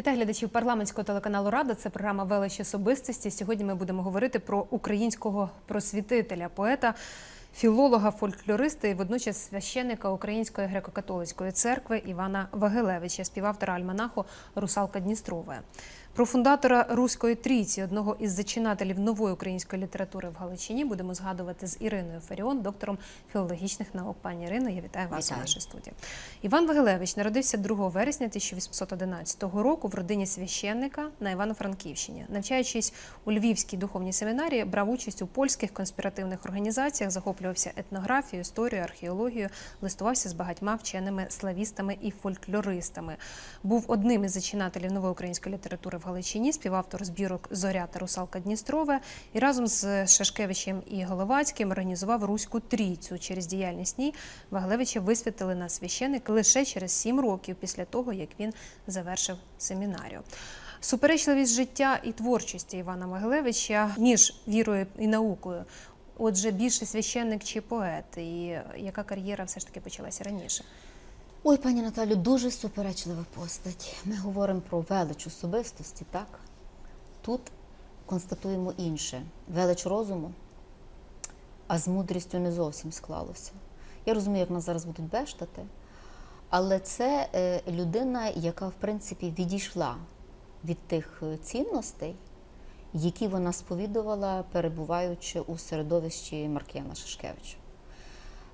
Вітаю глядачів парламентського телеканалу Рада. Це програма Велич особистості. Сьогодні ми будемо говорити про українського просвітителя, поета, філолога, фольклориста і водночас священника Української греко-католицької церкви Івана Вагилевича, співавтора альманаху Русалка Дністрова. Про фундатора Руської трійці, одного із зачинателів нової української літератури в Галичині, будемо згадувати з Іриною Фаріон, доктором філологічних наук. Пані Ірино, я вітаю вас Вітаю. у нашій студії. Іван Вагилевич народився 2 вересня 1811 року в родині священника на Івано-Франківщині. Навчаючись у Львівській духовній семінарії, брав участь у польських конспіративних організаціях, захоплювався етнографією, історією, археологією, листувався з багатьма вченими славістами і фольклористами. Був одним із зачинателів нової української літератури в Галичині, співавтор збірок Зоря та Русалка Дністрове і разом з Шашкевичем і Головацьким організував Руську трійцю. Через діяльність ній Ваглевича висвятили на священик лише через сім років після того, як він завершив семінарію. Суперечливість життя і творчості Івана Вагилевича між вірою і наукою. Отже, більше священник чи поет, і яка кар'єра все ж таки почалася раніше? Ой, пані Наталю, дуже суперечлива постать. Ми говоримо про велич особистості, так? Тут констатуємо інше: велич розуму, а з мудрістю не зовсім склалося. Я розумію, як нас зараз будуть бештати, але це е, людина, яка, в принципі, відійшла від тих е, цінностей, які вона сповідувала, перебуваючи у середовищі Маркіяна Шашкевича.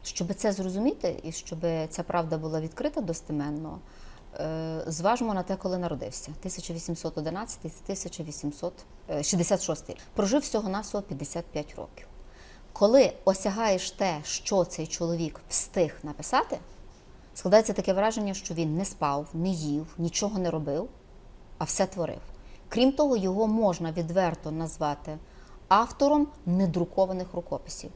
Щоб це зрозуміти і щоб ця правда була відкрита достеменно, е, зважмо на те, коли народився 1811-1866. Прожив всього-навсього 55 років. Коли осягаєш те, що цей чоловік встиг написати, складається таке враження, що він не спав, не їв, нічого не робив, а все творив. Крім того, його можна відверто назвати автором недрукованих рукописів.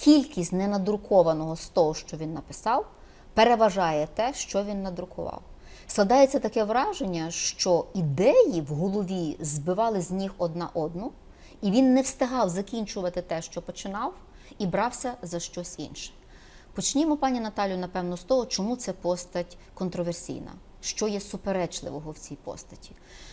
Кількість ненадрукованого з того, що він написав, переважає те, що він надрукував. Складається таке враження, що ідеї в голові збивали з ніг одна одну, і він не встигав закінчувати те, що починав, і брався за щось інше. Почнімо, пані Наталю, напевно, з того, чому це постать контроверсійна, що є суперечливого в цій постаті.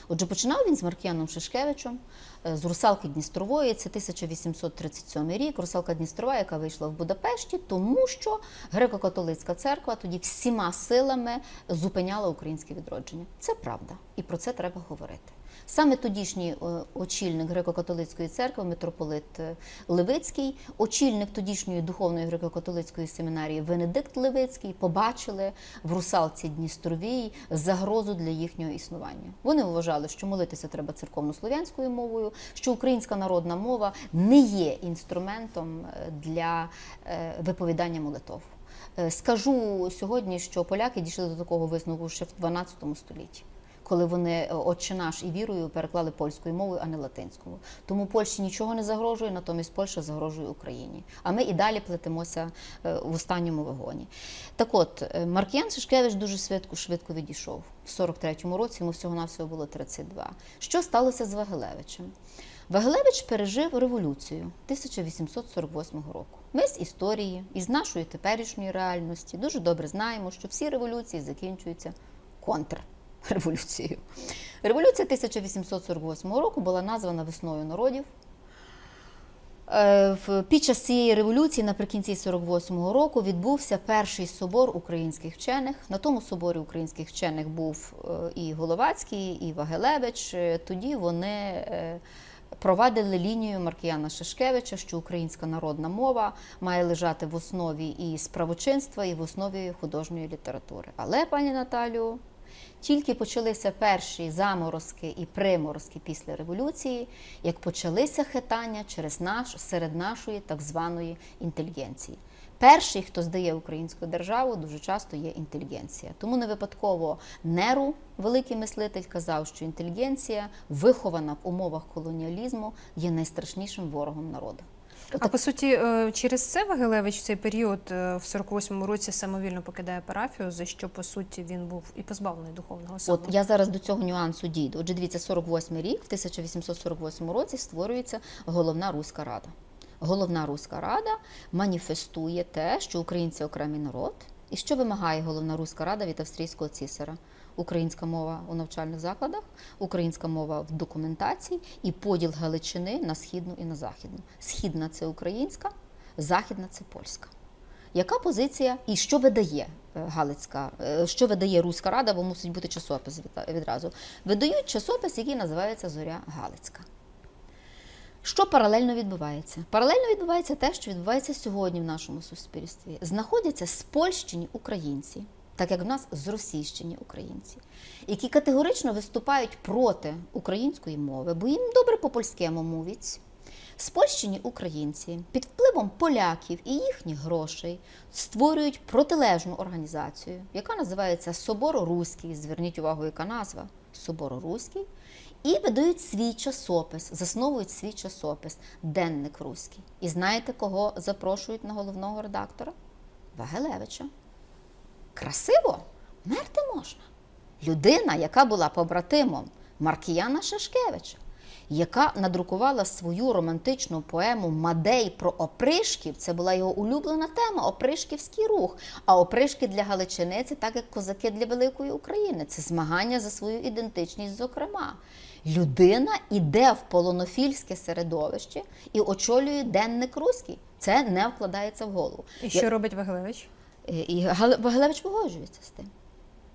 Отже, починав він з Маркіяном Шишкевичем, е, з русалки Дністрової. Це 1837 рік. Русалка Дністрова, яка вийшла в Будапешті, тому що греко-католицька церква тоді всіма силами зупиняла українське відродження. Це правда, і про це треба говорити. Саме тодішній е, очільник греко-католицької церкви, митрополит е, Левицький, очільник тодішньої духовної греко-католицької семінарії Венедикт Левицький побачили в русалці Дністровій загрозу для їхнього існування. Вони вважали, що молитися треба церковно-слов'янською мовою, що українська народна мова не є інструментом е, для виповідання молитов. Скажу сьогодні, що поляки дійшли до такого висновку ще в 12 столітті коли вони е, «Отче наш» і вірою переклали польською мовою, а не латинською. Тому Польщі нічого не загрожує, натомість Польща загрожує Україні. А ми і далі плетемося е, в останньому вагоні. Так от, е, Маркіян Шишкевич дуже швидко, швидко відійшов. В 43-му році йому всього-навсього було 32. Що сталося з Вагилевичем? Вагилевич пережив революцію 1848 року. Ми з історії і з нашої теперішньої реальності дуже добре знаємо, що всі революції закінчуються контрреволюцією. Революція 1848 року була названа весною народів. Е, Під час цієї революції, наприкінці 48-го року, відбувся перший собор українських вчених. На тому соборі українських вчених був е, і Головацький, і Вагелевич. Е, Тоді вони провадили лінію Маркіяна Шашкевича, що українська народна мова має лежати в основі і справочинства, і в основі художньої літератури. Але, пані Наталю, тільки почалися перші заморозки і приморозки після революції, як почалися хитання через наш серед нашої так званої інтелігенції. Перший, хто здає українську державу, дуже часто є інтелігенція. Тому не випадково Неру, великий мислитель, казав, що інтелігенція, вихована в умовах колоніалізму, є найстрашнішим ворогом народу. А по суті, е, через це Вагилевич цей період е, в 48-му році самовільно покидає парафію, за що по суті він був і позбавлений духовного сану. От я зараз до цього нюансу дійду. Отже, дивіться, 48 рік, в 1848 році створюється головна руська рада. Головна руська рада маніфестує те, що українці окремий народ, і що вимагає головна руська рада від австрійського цісара українська мова у навчальних закладах, українська мова в документації і поділ Галичини на східну і на західну. Східна це українська, західна це польська. Яка позиція і що видає е, Галицька, е, що видає Руська Рада, бо мусить бути часопис відразу. Видають часопис, який називається Зоря Галицька. Що паралельно відбувається? Паралельно відбувається те, що відбувається сьогодні в нашому суспільстві. Знаходяться спольщені українці, так як в нас зросійщені українці, які категорично виступають проти української мови, бо їм добре по-польському мовить. Спольщені українці під впливом поляків і їхніх грошей створюють протилежну організацію, яка називається Соборо-Руський. Зверніть увагу, яка назва Соборо-Руський. І видають свій часопис, засновують свій часопис Денник Руський. І знаєте, кого запрошують на головного редактора? Вагелевича. Красиво? Мерти можна. Людина, яка була побратимом Маркіяна Шашкевича, яка надрукувала свою романтичну поему Мадей про опришків. Це була його улюблена тема опришківський рух. А опришки для Галичини це так, як козаки для великої України. Це змагання за свою ідентичність, зокрема. Людина іде в полонофільське середовище і очолює денник руський. Це не вкладається в голову. І що робить Вагилевич? І Вагилевич погоджується з тим.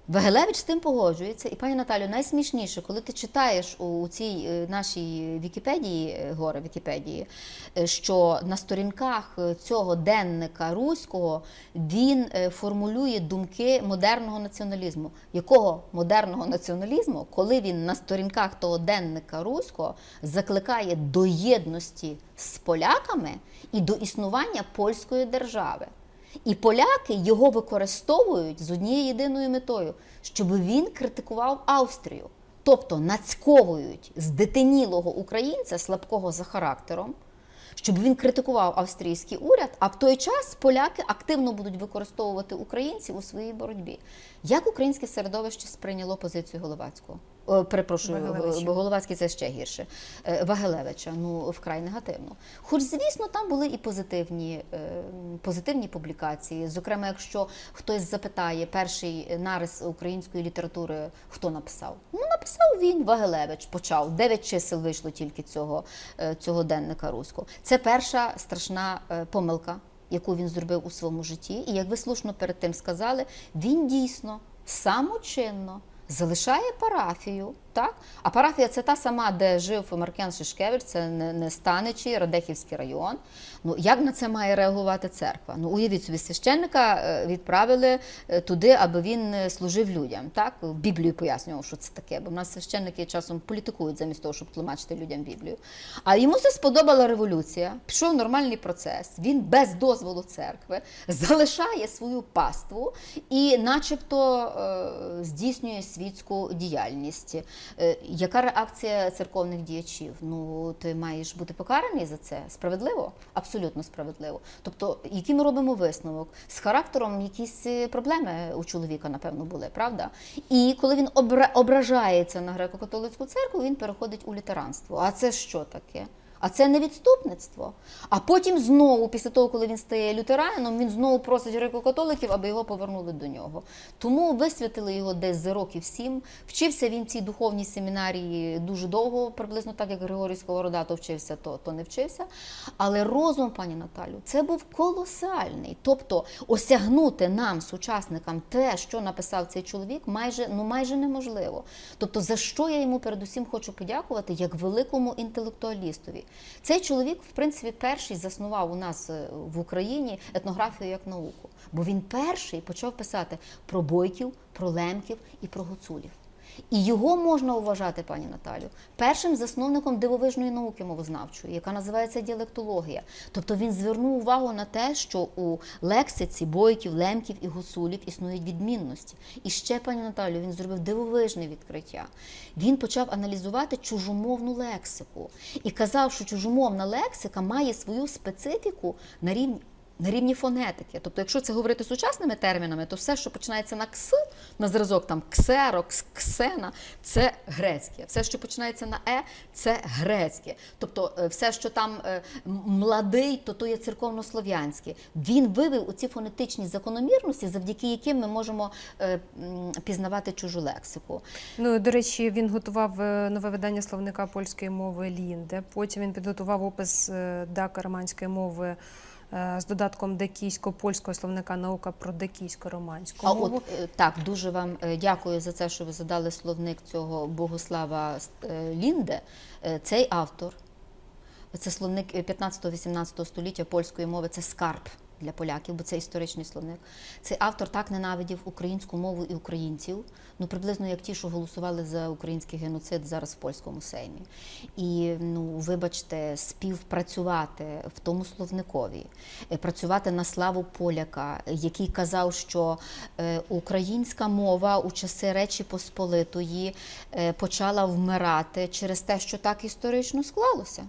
Вагилевич з тим погоджується. І пані Наталю, найсмішніше, коли ти читаєш у цій е, нашій Вікіпедії, е, горе Вікіпедії, е, що на сторінках цього денника руського він формулює думки модерного націоналізму. Якого модерного націоналізму, коли він на сторінках того денника руського закликає до єдності з поляками і до існування польської держави. І поляки його використовують з однією єдиною метою, щоб він критикував Австрію. Тобто нацьковують з дитинілого українця, слабкого за характером, щоб він критикував австрійський уряд, а в той час поляки активно будуть використовувати українців у своїй боротьбі. Як українське середовище сприйняло позицію Головацького? О, перепрошую, Вагилевича. бо Головацький це ще гірше. Е, Вагелевича, ну вкрай негативно. Хоч, звісно, там були і позитивні, е, позитивні публікації. Зокрема, якщо хтось запитає перший нарис української літератури, хто написав? Ну, написав він Вагелевич, почав. Дев'ять чисел вийшло тільки цього, е, цього денника руського. Це перша страшна е, помилка, яку він зробив у своєму житті. І як ви слушно перед тим сказали, він дійсно самочинно залишає парафію, так? А парафія це та сама, де жив Маркен Шишкевич, це не, Станичі, Радехівський район. Ну як на це має реагувати церква? Ну уявіть собі, священника е, відправили е, туди, аби він е, служив людям. Так Біблію пояснював, що це таке, бо в нас священники часом політикують замість того, щоб тлумачити людям Біблію. А йому це сподобала революція. Пішов нормальний процес. Він без дозволу церкви залишає свою паству і, начебто, здійснює світську діяльність. Яка реакція церковних діячів? Ну, ти маєш бути покараний за це? Справедливо? Абсолютно справедливо. Тобто, який ми робимо висновок? З характером якісь е, проблеми у чоловіка, напевно, були, правда? І коли він обра- ображається на греко-католицьку церкву, він переходить у літеранство. А це що таке? А це не відступництво. А потім знову, після того, коли він стає лютеранином, він знову просить греко-католиків, аби його повернули до нього. Тому висвятили його десь за років сім. Вчився він в цій духовній семінарії дуже довго, приблизно так, як Григорій Сковорода то вчився, то, то не вчився. Але розум, пані Наталю, це був колосальний. Тобто осягнути нам, сучасникам, те, що написав цей чоловік, майже, ну, майже неможливо. Тобто, за що я йому передусім хочу подякувати як великому інтелектуалістові. Цей чоловік, в принципі, перший заснував у нас е, в Україні етнографію як науку, бо він перший почав писати про бойків, про лемків і про гуцулів. І його можна вважати, пані Наталю, першим засновником дивовижної науки мовознавчої, яка називається діалектологія. Тобто він звернув увагу на те, що у лексиці бойків, лемків і гуцулів існують відмінності. І ще, пані Наталю, він зробив дивовижне відкриття. Він почав аналізувати чужомовну лексику і казав, що чужомовна лексика має свою специфіку на рівні на рівні фонетики. Тобто, якщо це говорити сучасними термінами, то все, що починається на кс, на зразок там ксерокс, ксена, це грецьке. Все, що починається на е, це грецьке. Тобто, е, все, що там е, младий, то то є церковнослов'янське. Він вивів оці фонетичні закономірності, завдяки яким ми можемо е, пізнавати чужу лексику. Ну, до речі, він готував нове видання словника польської мови Лінде. Потім він підготував опис е, дако-романської мови з додатком декійсько-польського словника наука про декійсько-романську А мову. от е, так, дуже вам е, дякую за це, що ви задали словник цього Богослава е, Лінде. Е, Цей автор, це словник 15-18 століття польської мови, це скарб для поляків, бо це історичний словник. Цей автор так ненавидів українську мову і українців, ну приблизно як ті, що голосували за український геноцид зараз в польському сеймі. І ну, вибачте, співпрацювати в тому словникові, е, працювати на славу поляка, який казав, що е, українська мова у часи Речі Посполитої е, почала вмирати через те, що так історично склалося.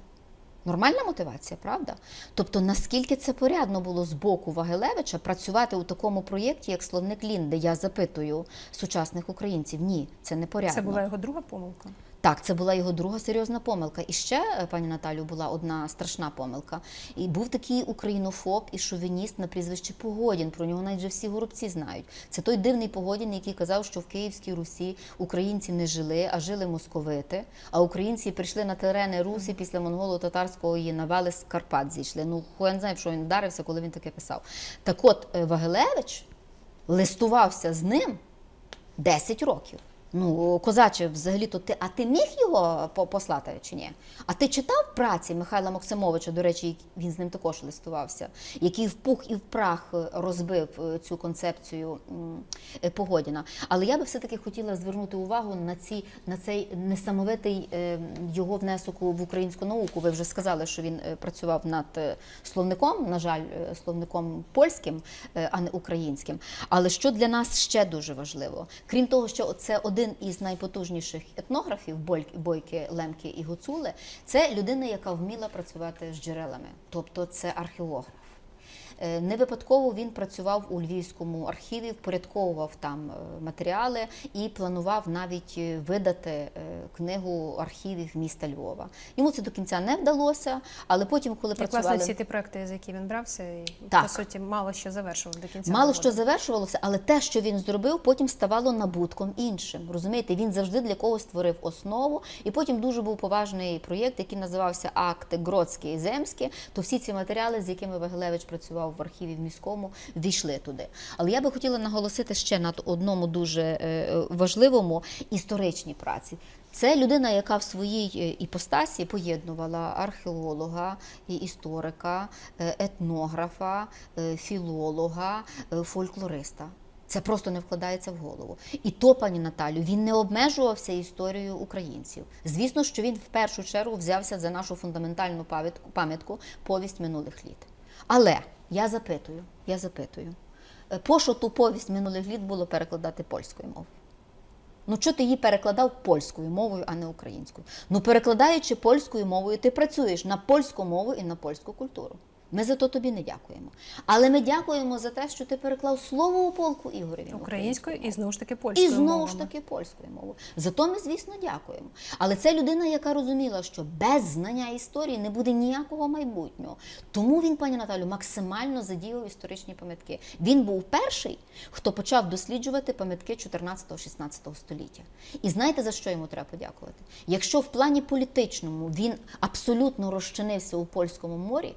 Нормальна мотивація, правда? Тобто, наскільки це порядно було з боку Вагелевича працювати у такому проєкті, як словник Лінде? Я запитую сучасних українців. Ні, це не порядно. Це була його друга помилка. Так, це була його друга серйозна помилка. І ще, е, пані Наталю, була одна страшна помилка. І був такий українофоб і шовініст на прізвище Погодін. Про нього навіть вже всі горобці знають. Це той дивний Погодін, який казав, що в Київській Русі українці не жили, а жили московити. А українці прийшли на терени Русі після монголо-татарської навали з Карпат зійшли. Ну, хуй не знає, що він вдарився, коли він таке писав. Так от, е, Вагилевич листувався з ним 10 років. Ну, козаче, взагалі-то ти, а ти міг його по- послати чи ні? А ти читав праці Михайла Максимовича, до речі, він з ним також листувався, який в пух і в прах е, розбив е, цю концепцію е, Погодіна. Але я би все-таки хотіла звернути увагу на, ці, на цей несамовитий його внесок в українську науку. Ви вже сказали, що він працював над словником, на жаль, словником польським, а не українським. Але що для нас ще дуже важливо, крім того, що це один із найпотужніших етнографів Бойк- Бойки, Лемки і Гуцули, це людина, яка вміла працювати з джерелами, тобто це археолограф. Е, Не випадково він працював у Львівському архіві, впорядковував там е, матеріали і планував навіть е, видати книгу архівів міста Львова. Йому це до кінця не вдалося, але потім, коли І, працювали... власне, всі ті проекти, за які він брався, і, Так. по суті, мало що завершував до кінця. Мало що завершувалося, але те, що він зробив, потім ставало набутком іншим. Розумієте, він завжди для когось створив основу, і потім дуже був поважний проєкт, який називався Акти Гродські і Земські. То всі ці матеріали, з якими Вагилевич працював в архіві в міському, війшли туди. Але я би хотіла наголосити ще на одному дуже е, важливому історичній праці. Це людина, яка в своїй е, іпостасі поєднувала археолога, історика, е, етнографа, е, філолога, е, фольклориста. Це просто не вкладається в голову. І то, пані Наталю, він не обмежувався історією українців. Звісно, що він в першу чергу взявся за нашу фундаментальну пам'ятку повість минулих літ. Але я запитую, я запитую, Пошу ту повість минулих літ було перекладати польською мовою? Ну, чого ти її перекладав польською мовою, а не українською? Ну, перекладаючи польською мовою, ти працюєш на польську мову і на польську культуру. Ми за то тобі не дякуємо. Але ми дякуємо за те, що ти переклав слово у полку Ігореві. українською і знову ж таки польською І знову ж таки польською мовою. Зато ми, звісно, дякуємо. Але це людина, яка розуміла, що без знання історії не буде ніякого майбутнього. Тому він, пані Наталю, максимально задіяв історичні пам'ятки. Він був перший, хто почав досліджувати пам'ятки 14-16 століття. І знаєте, за що йому треба подякувати? Якщо в плані політичному він абсолютно розчинився у польському морі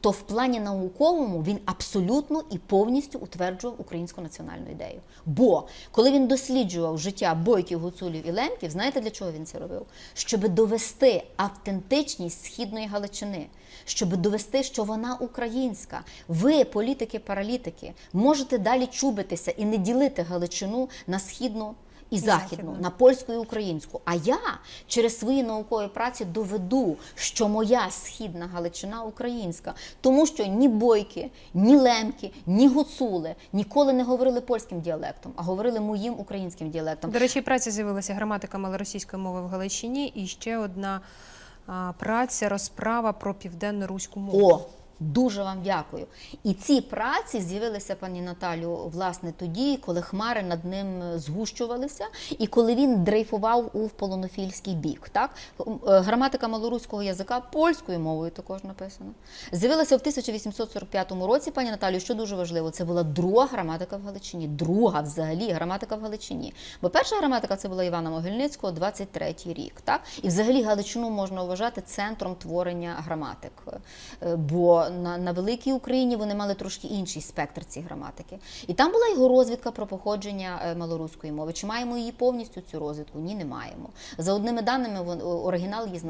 то в плані науковому він абсолютно і повністю утверджував українську національну ідею. Бо коли він досліджував життя бойків, гуцулів і лемків, знаєте для чого він це робив? Щоб довести автентичність східної Галичини, щоб довести, що вона українська. Ви, політики-паралітики, можете далі чубитися і не ділити Галичину на східну. І західну, на польську і українську. А я через свої наукові праці доведу, що моя східна Галичина українська, тому що ні бойки, ні лемки, ні гуцули ніколи не говорили польським діалектом, а говорили моїм українським діалектом. До речі, праця з'явилася граматика малоросійської мови в Галичині і ще одна а, праця розправа про південно-руську мову. О, Дуже вам дякую. І ці праці з'явилися, пані Наталю, власне тоді, коли хмари над ним згущувалися, і коли він дрейфував у полонофільський бік. Так? Е, Граматика малоруського язика польською мовою також написана. З'явилася в 1845 році, пані Наталю, що дуже важливо, це була друга граматика в Галичині. Друга взагалі граматика в Галичині. Бо перша граматика це була Івана Могильницького, 23 рік. Так? І взагалі Галичину можна вважати центром творення граматик. Е, На, на великій Україні вони мали трошки інший спектр цієї граматики. І там була його розвідка про походження е, малоруської мови. Чи маємо її повністю цю розвідку? Ні, не маємо. За одними даними, вон- оригінал є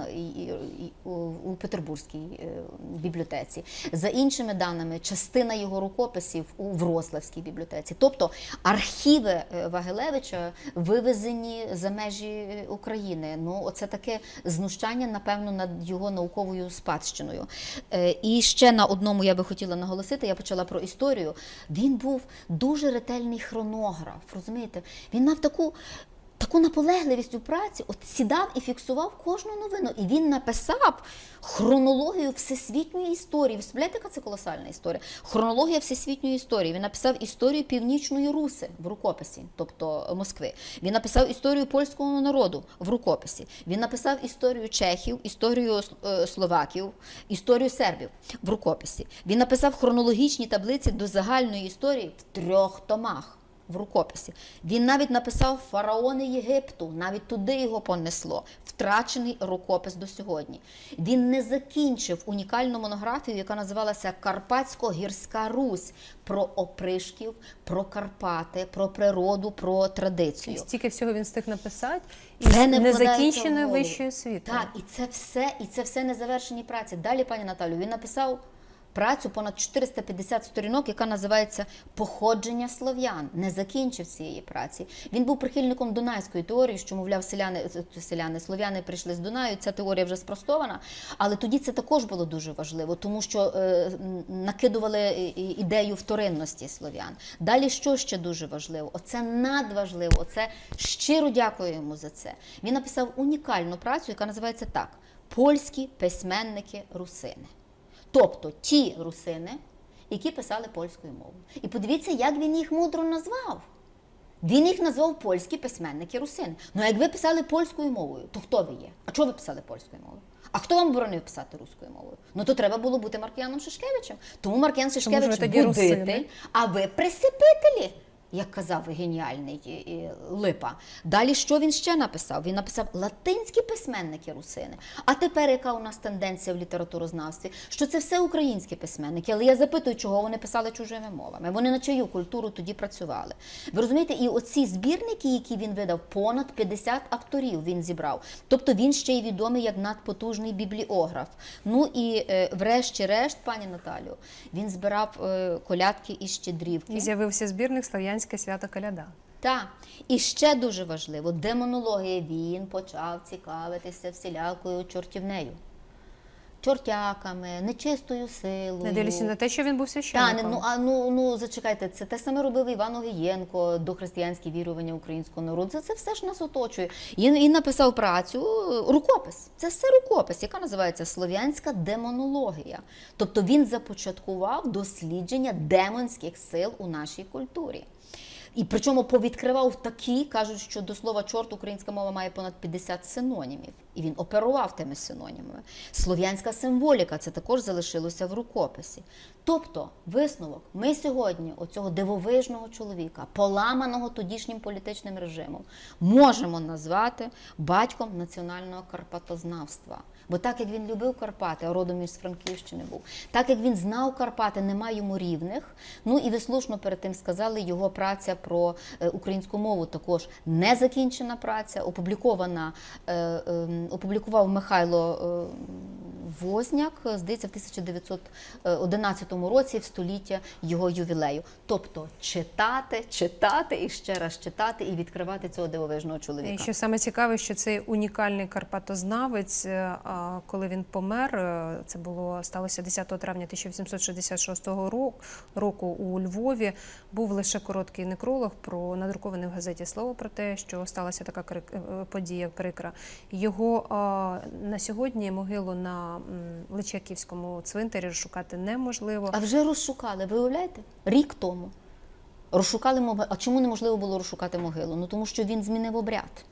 у- Петербурзькій е, бібліотеці. За іншими даними, частина його рукописів у Врославській бібліотеці. Тобто архіви е, Вагилевича вивезені за межі України. Ну, оце таке знущання, напевно, над його науковою спадщиною. І ще на одному я би хотіла наголосити, я почала про історію. Він був дуже ретельний хронограф. Розумієте? Він мав таку. Таку наполегливість у праці, от сідав і фіксував кожну новину. І він написав хронологію всесвітньої історії. Ви яка це колосальна історія? Хронологія всесвітньої історії. Він написав історію північної Руси в рукописі, тобто Москви. Він написав історію польського народу в рукописі. Він написав історію чехів, історію е, словаків, історію сербів в рукописі. Він написав хронологічні таблиці до загальної історії в трьох томах в рукописі. Він навіть написав фараони Єгипту, навіть туди його понесло. Втрачений рукопис до сьогодні. Він не закінчив унікальну монографію, яка називалася Карпатсько-гірська Русь про опришків, про Карпати, про природу, про традицію. І стільки всього він встиг написати, і Це не не закінченою вищою освітою. Так, і це все, і це все незавершені праці. Далі, пані Наталю, він написав працю понад 450 сторінок, яка називається Походження слов'ян. Не закінчив цієї праці. Він був прихильником дунайської теорії, що, мовляв, селяни, е, селяни, слов'яни прийшли з Дунаю. Ця теорія вже спростована. Але тоді це також було дуже важливо, тому що е, накидували і- ідею вторинності слов'ян. Далі що ще дуже важливо? Оце надважливо. Оце щиро дякую йому за це. Він написав унікальну працю, яка називається так: Польські письменники русини. Тобто ті русини, які писали польською мовою. І подивіться, як він їх мудро назвав. Він їх назвав польські письменники русини. Ну, а як ви писали польською мовою, то хто ви є? А чого ви писали польською мовою? А хто вам боронив писати руською мовою? Ну то треба було бути Маркіяном Шишкевичем. Тому Маркіян Шишкевич будитель, а ви присипителі. Як казав геніальний е, е, Липа. Далі що він ще написав? Він написав латинські письменники русини. А тепер яка у нас тенденція в літературознавстві? Що це все українські письменники. Але я запитую, чого вони писали чужими мовами. Вони на чию культуру тоді працювали. Ви розумієте, і оці збірники, які він видав, понад 50 авторів він зібрав. Тобто він ще й відомий як надпотужний бібліограф. Ну і е, врешті-решт, пані Наталю, він збирав е, колядки і щедрівки. І з'явився збірник Слов'янське свято Каляда. Так, і ще дуже важливо, демонологія він почав цікавитися всілякою чортівнею, чортяками, нечистою силою. Не дивлячись на те, що він був священником. не, ну а ну ну зачекайте, це те саме робив Іван Огієнко до християнські вірування українського народу. Це, це все ж нас оточує. Він, він написав працю, рукопис. Це все рукопис, яка називається Слов'янська демонологія. Тобто він започаткував дослідження демонських сил у нашій культурі. І причому повідкривав такі, кажуть, що до слова чорт українська мова має понад 50 синонімів. І він оперував тими синонімами. Слов'янська символіка це також залишилося в рукописі. Тобто, висновок, ми сьогодні оцього дивовижного чоловіка, поламаного тодішнім політичним режимом, можемо назвати батьком національного карпатознавства. Бо так як він любив Карпати, а родом із Франківщини був, так як він знав Карпати, нема йому рівних. Ну і ви слушно перед тим сказали, його праця про е, українську мову також незакінчена праця, опублікована, е, е, опублікував Михайло е, Возняк, здається, в 1911 році, в століття його ювілею. Тобто читати, читати і ще раз читати, і відкривати цього дивовижного чоловіка. І що саме цікаве, що цей унікальний карпатознавець, е, коли він помер, е, це було сталося 10 травня 1866 ро- року у Львові. Був лише короткий некролог про надрукований в газеті слово про те, що сталася така е, подія прикра. Його на сьогодні могилу на Личаківському цвинтарі розшукати неможливо. А вже розшукали, ви уявляєте? Рік тому. Розшукали могилу. А чому неможливо було розшукати могилу? Ну тому що він змінив обряд.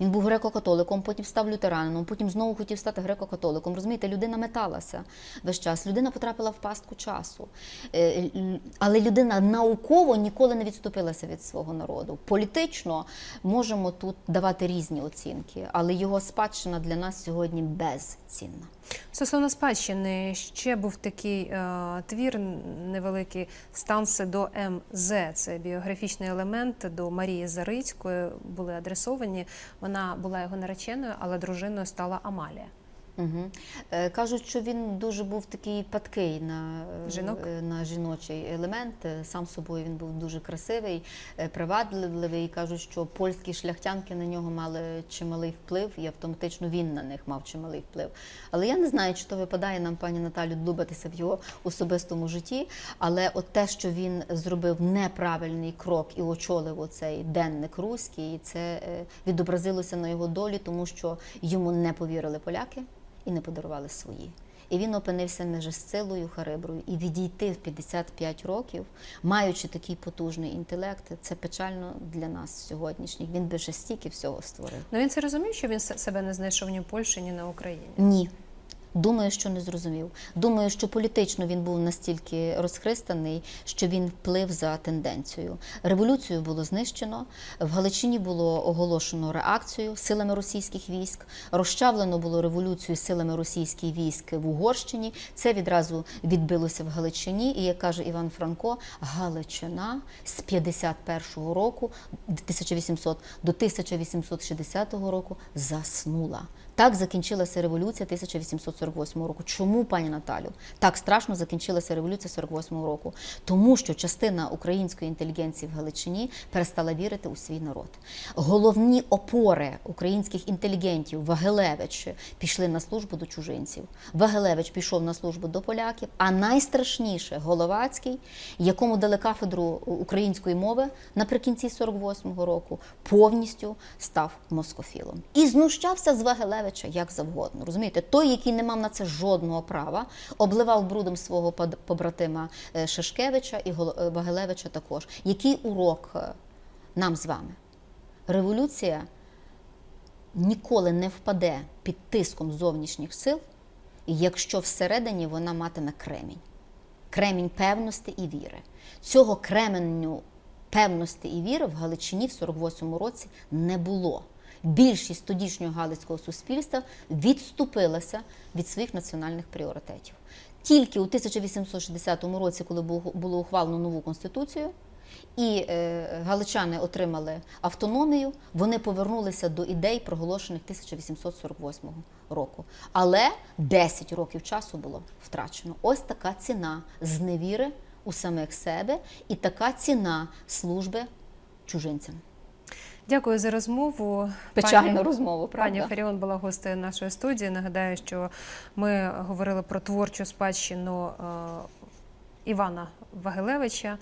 Він був греко-католиком, потім став лютеранином, потім знову хотів стати греко-католиком. Розумієте, людина металася весь час. Людина потрапила в пастку часу. Е, Але людина науково ніколи не відступилася від свого народу. Політично можемо тут давати різні оцінки, але його спадщина для нас сьогодні безцінна. Стосовно спадщини, ще був такий е, твір невеликий Станси до МЗ. Це біографічний елемент до Марії Зарицької. Були адресовані. Вона була його нареченою, але дружиною стала Амалія. Угу. Кажуть, що він дуже був такий падкий на, е, Жінок? е, на жіночий елемент. Сам собою він був дуже красивий, привабливий. Кажуть, що польські шляхтянки на нього мали чималий вплив, і автоматично він на них мав чималий вплив. Але я не знаю, чи то випадає нам, пані Наталю, длубатися в його особистому житті. Але от те, що він зробив неправильний крок і очолив оцей денник руський, це відобразилося на його долі, тому що йому не повірили поляки і не подарували свої. І він опинився між силою Хариброю. І відійти в 55 років, маючи такий потужний інтелект, це печально для нас сьогоднішніх. Він би ще стільки всього створив. Ну він це розумів, що він се- себе не знайшов ні в Польщі, ні на Україні. Ні. Думаю, що не зрозумів. Думаю, що політично він був настільки розхристаний, що він вплив за тенденцією. Революцію було знищено. В Галичині було оголошено реакцію силами російських військ. Розчавлено було революцію силами російських військ в Угорщині. Це відразу відбилося в Галичині. І як каже Іван Франко, Галичина з 51-го року, 1800 до 1860 року заснула. Так закінчилася революція 1848 року. Чому, пані Наталю, так страшно закінчилася революція 48 року? Тому що частина української інтелігенції в Галичині перестала вірити у свій народ. Головні опори українських інтелігентів Вагелевич пішли на службу до чужинців. Вагелевич пішов на службу до поляків, а найстрашніше Головацький, якому дали кафедру української мови наприкінці 48-го року, повністю став москофілом і знущався з Вагелевича як завгодно. Розумієте, той, який не мав на це жодного права, обливав брудом свого побратима е, Шишкевича і е, Вагелевича також. Який урок е, нам з вами? Революція ніколи не впаде під тиском зовнішніх сил, якщо всередині вона матиме кремінь. Кремінь певності і віри. Цього кременю певності і віри в Галичині в 48-му році не було. Більшість тодішнього галицького суспільства відступилася від своїх національних пріоритетів. Тільки у 1860 році, коли було- ухвалено нову конституцію, і е, галичани отримали автономію, вони повернулися до ідей, проголошених 1848 року. Але 10 років часу було втрачено. Ось така ціна зневіри у самих себе і така ціна служби чужинцям. Дякую за розмову. Печальну Пані- розмову, правда? Пані Фаріон була гостею нашої студії. Нагадаю, що ми говорили про творчу спадщину е, Івана Вагилевича.